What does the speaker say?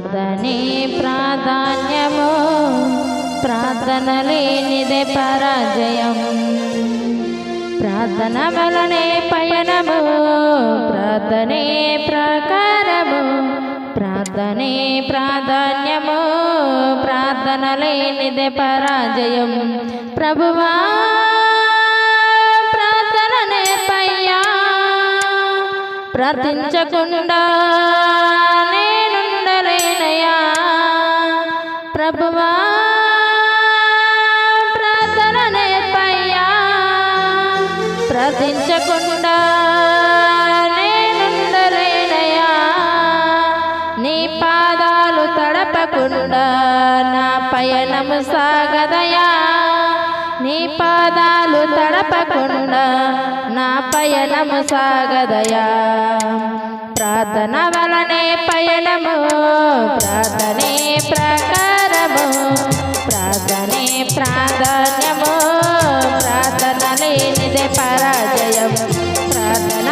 ప్రార్థనే ప్రాధాన్యము ప్రార్థన లేనిదే పరాజయం. ప్రార్థన వలనే పయనము ప్రార్థనే ప్రకారము ప్రార్థనే ప్రాధాన్యము ప్రార్థన లేనిదే పరాజయం. ప్రభువా ప్రార్థననే పయ్యా ప్రార్థించకుండా ప్రభువా ప్రార్థననే పయ్యా ప్రార్థించకుండా నేనుండలేనయ్యా నీ పాదాలు తడపకుండా నా పయనము సాగదయా నీ పాదాలు తడపకుండా నా పయనము సాగదయా ప్రార్థన వలనే పయనము ప్రార్థనే పరాజయం ప్రార్థన